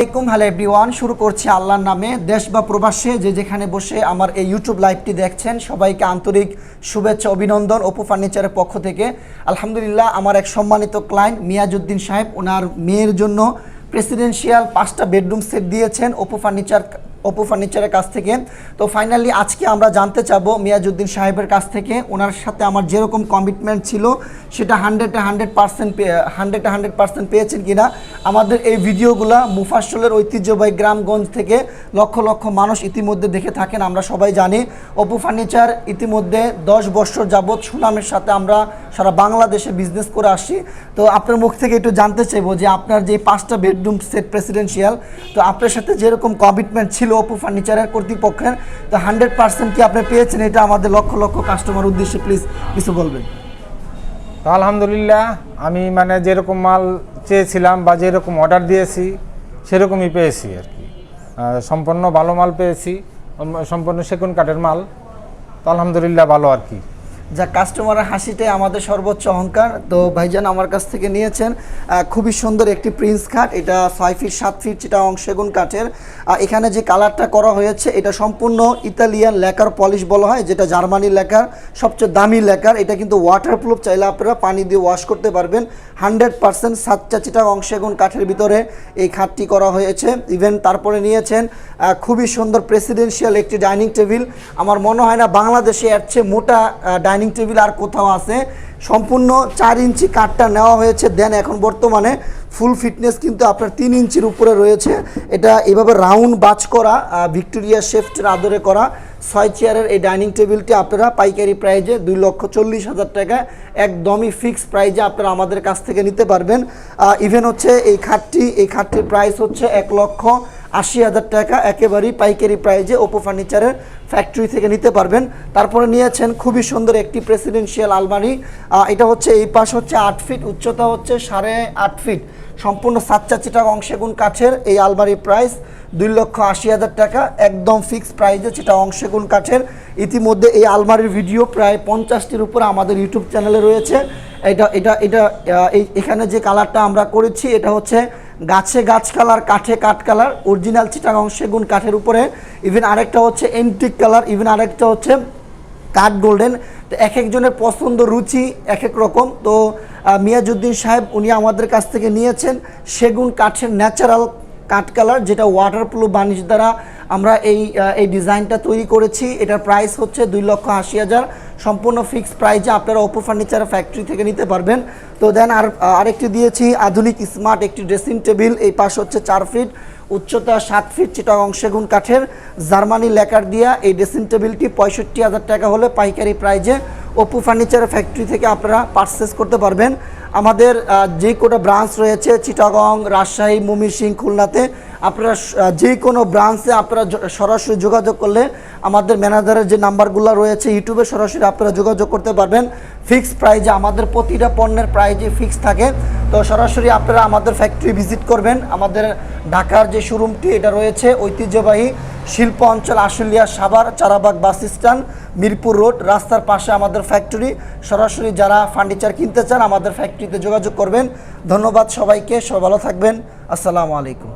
আসসালামাইকুম hello everyone, শুরু করছি আল্লাহর নামে। দেশ বা প্রবাসে যে যেখানে বসে আমার এই ইউটিউব লাইভটি দেখছেন, সবাইকে আন্তরিক শুভেচ্ছা, অভিনন্দন অপু ফার্নিচারের পক্ষ থেকে। আলহামদুলিল্লাহ, আমার এক সম্মানিত ক্লায়েন্ট মিয়াজুদ্দিন সাহেব, ওনার মেয়ের জন্য প্রেসিডেন্সিয়াল পাঁচটা বেডরুম সেট দিয়েছেন। অপু ফার্নিচার অপু ফার্নিচারের কাছ থেকে। তো ফাইনালি আজকে আমরা জানতে চাবো মিয়াজুদ্দিন সাহেবের কাছ থেকে, ওনার সাথে আমার যেরকম কমিটমেন্ট ছিল, সেটা হান্ড্রেডে হান্ড্রেড পার্সেন্ট হান্ড্রেডে হান্ড্রেড পার্সেন্ট পেয়েছেন কিনা। আমাদের এই ভিডিওগুলো মুফাসলের ঐতিহ্যবাহী গ্রামগঞ্জ থেকে লক্ষ লক্ষ মানুষ ইতিমধ্যে দেখে থাকেন, আমরা সবাই জানি। অপু ফার্নিচার ইতিমধ্যে দশ বছর যাবৎ সুনামের সাথে আমরা সারা বাংলাদেশে বিজনেস করে আসি তো আপনার মুখ থেকে একটু জানতে চাইব যে আপনার যে পাঁচটা বেডরুম সেট প্রেসিডেন্সিয়াল তো আপনার সাথে যেরকম কমিটমেন্ট ছিল অপু ফার্নিচারের কর্তৃপক্ষের, তো হান্ড্রেড পার্সেন্ট কি আপনি পেয়েছেন? এটা আমাদের লক্ষ লক্ষ কাস্টমার উদ্দেশ্যে প্লিজ কিছু বলবেন। তো আলহামদুলিল্লাহ, আমি মানে যেরকম মাল চেয়েছিলাম বা যেরকম অর্ডার দিয়েছি, সেরকমই পেয়েছি আর কি। সম্পূর্ণ ভালো মাল পেয়েছি সম্পূর্ণ সেগুন কাঠের মাল। তো আলহামদুলিল্লাহ ভালো আর কি। যা কাস্টমারের হাসিটাই আমাদের সর্বোচ্চ অহংকার। তো ভাইজান আমার কাছ থেকে নিয়েছেন খুবই সুন্দর একটি প্রিন্স খাট এটা ছয় ফিট সাত ফিট যেটা অংশেগুন কাঠের। এখানে যে কালারটা করা হয়েছে, এটা সম্পূর্ণ ইতালিয়ান লেকার পলিশ বলা হয়, যেটা জার্মানি লেকার, সবচেয়ে দামি লেকার। এটা কিন্তু ওয়াটারপ্রুফ চাইলে আপনারা পানি দিয়ে ওয়াশ করতে পারবেন। হান্ড্রেড পার্সেন্ট সাতটা চিটা অংশেগুন কাঠের ভিতরে এই খাটটি করা হয়েছে। ইভেন তারপরে নিয়েছেন খুবই সুন্দর প্রেসিডেন্সিয়াল একটি ডাইনিং টেবিল আমার মনে হয় না বাংলাদেশে এর চেয়ে মোটা ডাইনিং টেবিল আর কোথাও আছে। সম্পূর্ণ চার ইঞ্চি কাঠটা নেওয়া হয়েছে। দেন এখন বর্তমানে ফুল ফিটনেস কিন্তু আপনার তিন ইঞ্চির উপরে রয়েছে। এটা এভাবে রাউন্ড বাজ করা ভিক্টোরিয়া শেফটের আদরে করা। ছয় চেয়ারের এই ডাইনিং টেবিলটি আপনারা পাইকারি প্রাইজে দুই লক্ষ চল্লিশ হাজার টাকা একদমই ফিক্স প্রাইজে আপনারা আমাদের কাছ থেকে নিতে পারবেন। ইভেন হচ্ছে এই খাটটি, এই খাটটির প্রাইস হচ্ছে এক লক্ষ আশি হাজার টাকা একেবারেই পাইকারি প্রাইজে ওপো ফার্নিচারের ফ্যাক্টরি থেকে নিতে পারবেন। তারপরে নিয়েছেন খুবই সুন্দর একটি প্রেসিডেন্সিয়াল আলমারি। এটা হচ্ছে এই পাশ হচ্ছে আট ফিট উচ্চতা হচ্ছে সাড়ে আট ফিট সম্পূর্ণ সাতচা চিটাগ অংশেগুন কাঠের এই আলমারির প্রাইস দুই লক্ষ আশি হাজার টাকা, একদম ফিক্সড প্রাইজে সেটা অংশেগুন কাঠের। ইতিমধ্যে এই আলমারির ভিডিও প্রায় পঞ্চাশটির উপরে আমাদের ইউটিউব চ্যানেলে রয়েছে। এটা এটা এটা এই, এখানে যে কালারটা আমরা করেছি, এটা হচ্ছে গাছে গাছ কালার কাঠে কাঠ কালার অরিজিনাল চিটাগং সেগুন কাঠের উপরে। ইভেন আরেকটা হচ্ছে এন্টিক কালার ইভেন আরেকটা হচ্ছে কাঠ গোল্ডেন তো এক একজনের পছন্দ, রুচি এক এক রকম। তো মিয়াজুদ্দিন সাহেব, উনি আমাদের কাছ থেকে নিয়েছেন সেগুন কাঠের ন্যাচারাল কাঠ কালার যেটা ওয়াটারপ্রুফ বানিশ দ্বারা আমরা এই এই ডিজাইনটা তৈরি করেছি। এটার প্রাইস হচ্ছে দুই লক্ষ আশি হাজার সম্পূর্ণ ফিক্সড প্রাইজে আপনারা ওপো ফার্নিচার ফ্যাক্টরি থেকে নিতে পারবেন। তো দেন আর, আরেকটি দিয়েছি, আধুনিক স্মার্ট একটি ড্রেসিং টেবিল এই পাশ হচ্ছে চার ফিট উচ্চতা সাত ফিট চিটা অংশেগুন কাঠের। জার্মানি লেকার দিয়া এই ড্রেসিং টেবিলটি পঁয়ষট্টি হাজার টাকা হলে পাইকারি প্রাইজে ওপো ফার্নিচার ফ্যাক্টরি থেকে আপনারা পারচেস করতে পারবেন। আমাদের যে কোনো ব্রাঞ্চ রয়েছে চিটাগং রাজশাহী ময়মনসিংহ খুলনাতে আপনারা যে কোনো ব্রাঞ্চে আপনারা সরাসরি যোগাযোগ করলে আমাদের ম্যানেজারের যে নাম্বারগুলো রয়েছে ইউটিউবে সরাসরি আপনারা যোগাযোগ করতে পারবেন। ফিক্সড প্রাইজে আমাদের প্রতিটা পণ্যের প্রাইজে ফিক্স থাকে। তো সরাসরি আপনারা আমাদের ফ্যাক্টরি ভিজিট করবেন। আমাদের ঢাকার যে শোরুমটি এটা রয়েছে ঐতিহ্যবাহী শিল্প অঞ্চল Ashulia Savar Charabag bus stand, Mirpur road. রাস্তার পাশে আমাদের ফ্যাক্টরি সরাসরি যারা ফার্নিচার কিনতে চান, আমাদের ফ্যাক্টরিতে যোগাযোগ করবেন। ধন্যবাদ সবাইকে। সবাই ভালো থাকবেন। আসসালামু আলাইকুম।